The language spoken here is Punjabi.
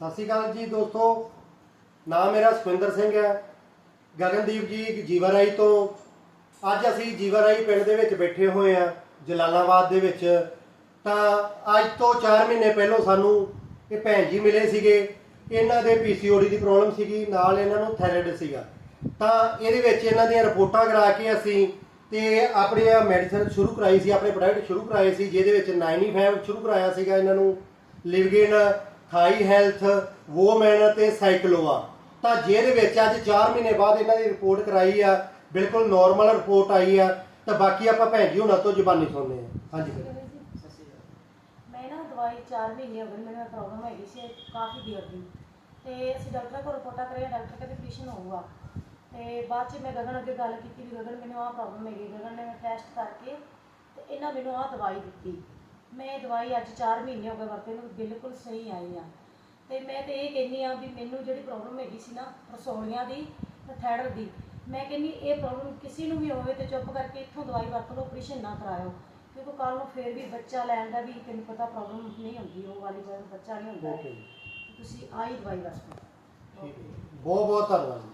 ਸਤਿ ਸ਼੍ਰੀ ਅਕਾਲ ਜੀ ਦੋਸਤੋ। ਨਾਮ ਮੇਰਾ ਸੁਖਵਿੰਦਰ ਸਿੰਘ ਹੈ। ਗਗਨਦੀਪ ਜੀ ਜੀਵਰਾਈ ਤੋਂ। ਅੱਜ ਅਸੀਂ ਜੀਵਰਾਈ ਪਿੰਡ ਦੇ ਵਿੱਚ ਬੈਠੇ ਹੋਏ ਆ ਜਲਾਲਾਬਾਦ ਦੇ ਵਿੱਚ। ਤਾਂ ਅੱਜ ਤੋਂ 4 ਮਹੀਨੇ ਪਹਿਲਾਂ ਸਾਨੂੰ ਇਹ ਭੈਣ ਜੀ ਮਿਲੇ ਸੀਗੇ। ਇਹਨਾਂ ਦੇ ਪੀਸੀਓਡੀ ਦੀ ਪ੍ਰੋਬਲਮ ਸੀਗੀ, ਨਾਲ ਇਹਨਾਂ ਨੂੰ ਥਾਇਰਾਇਡ ਸੀਗਾ। ਤਾਂ ਇਹਦੇ ਵਿੱਚ ਇਹਨਾਂ ਦੀਆਂ ਰਿਪੋਰਟਾਂ ਕਰਾ ਕੇ ਅਸੀਂ ਤੇ ਆਪਣੀ ਆ ਮੈਡੀਸਨ ਸ਼ੁਰੂ ਕਰਾਈ ਸੀ, ਆਪਣੇ ਪ੍ਰੋਡਕਟ ਸ਼ੁਰੂ ਕਰਾਏ ਸੀ, ਜਿਹਦੇ ਵਿੱਚ 95 ਸ਼ੁਰੂ ਕਰਾਇਆ ਸੀਗਾ ਇਹਨਾਂ ਨੂੰ, ਲਿਵਗੇਨ ਥਾਈ ਹੈਲਥ ਵੋਮੈਨ ਤੇ ਸਾਈਕਲੋਆ ਤਾਂ ਜਿਹਦੇ ਵਿੱਚ ਅੱਜ 4 ਮਹੀਨੇ ਬਾਅਦ ਇਹਨਾਂ ਦੀ ਰਿਪੋਰਟ ਕਰਾਈ ਆ। ਬਿਲਕੁਲ ਨਾਰਮਲ ਰਿਪੋਰਟ ਆਈ ਆ। ਤਾਂ ਬਾਕੀ ਆਪਾਂ ਭੈਣ ਜੀ ਹੁਣਾਂ ਤੋਂ ਜ਼ਬਾਨੀ ਸੁਣਨੇ ਆ ਹਾਂਜੀ ਮੈਂ ਨਾ ਦਵਾਈ 4 ਮਹੀਨੇ ਹੋ ਗਏ ਮੈਨੂੰ ਪ੍ਰੋਬਲਮ ਹੈਗੀ ਸੀ ਕਾਫੀ ਦੇਰ ਦੀ। ਤੇ ਅਸੀਂ ਡਾਕਟਰ ਕੋਲ ਰਿਪੋਰਟਾਂ ਕਰਾਈਆਂ, ਡਾਕਟਰ ਕਹਿੰਦੇ ਆਪਰੇਸ਼ਨ ਹੋਊਗਾ। ਤੇ ਬਾਅਦ ਚ ਮੈਂ ਗਗਨ ਅੱਗੇ ਗੱਲ ਕੀਤੀ ਵੀ ਗਗਨ ਮੈਨੂੰ ਆਹ ਪ੍ਰੋਬਲਮ ਹੈਗੀ, ਗਗਨ ਨੇ ਟੈਸਟ ਕਰਕੇ ਤੇ ਇਹਨਾਂ ਮੈਨੂੰ ਆਹ ਦਵਾਈ ਦਿੱਤੀ। ਮੈਂ ਇਹ ਦਵਾਈ ਅੱਜ 4 ਮਹੀਨੇ ਹੋ ਗਏ ਵਰਤੇ ਨੂੰ ਬਿਲਕੁਲ ਸਹੀ ਆਈ ਆ। ਤੇ ਮੈਂ ਤੇ ਇਹ ਕਹਿੰਦੀ ਆ ਵੀ ਮੈਨੂੰ ਜਿਹੜੀ ਪ੍ਰੋਬਲਮ ਹੈਗੀ ਸੀ ਨਾ ਰਸੋਲੀਆਂ ਦੀ ਤੇ ਥਾਇਰਾਇਡ ਦੀ ਮੈਂ ਕਹਿੰਦੀ ਇਹ ਪ੍ਰੋਬਲਮ ਕਿਸੇ ਨੂੰ ਵੀ ਹੋਵੇ ਤੇ ਚੁੱਪ ਕਰਕੇ ਇੱਥੋਂ ਦਵਾਈ ਵਰਤ ਲਓ ਆਪਰੇਸ਼ਨ ਨਾ ਕਰਾਇਓ। ਕਿਉਂਕਿ ਕੱਲ ਨੂੰ ਫੇਰ ਵੀ ਬੱਚਾ ਲੈਣ ਦਾ ਵੀ ਤੈਨੂੰ ਪਤਾ ਪ੍ਰੋਬਲਮ ਨਹੀਂ ਹੁੰਦੀ ਉਹ ਵਾਲੀ ਜਦੋਂ ਬੱਚਾ ਨਹੀਂ ਹੁੰਦਾ। ਓਕੇ ਜੀ। ਤੁਸੀਂ ਆਹੀ ਦਵਾਈ ਵਰਤੋ ਠੀਕ ਹੈ ਬਹੁਤ ਬਹੁਤ ਧੰਨਵਾਦ ਜੀ।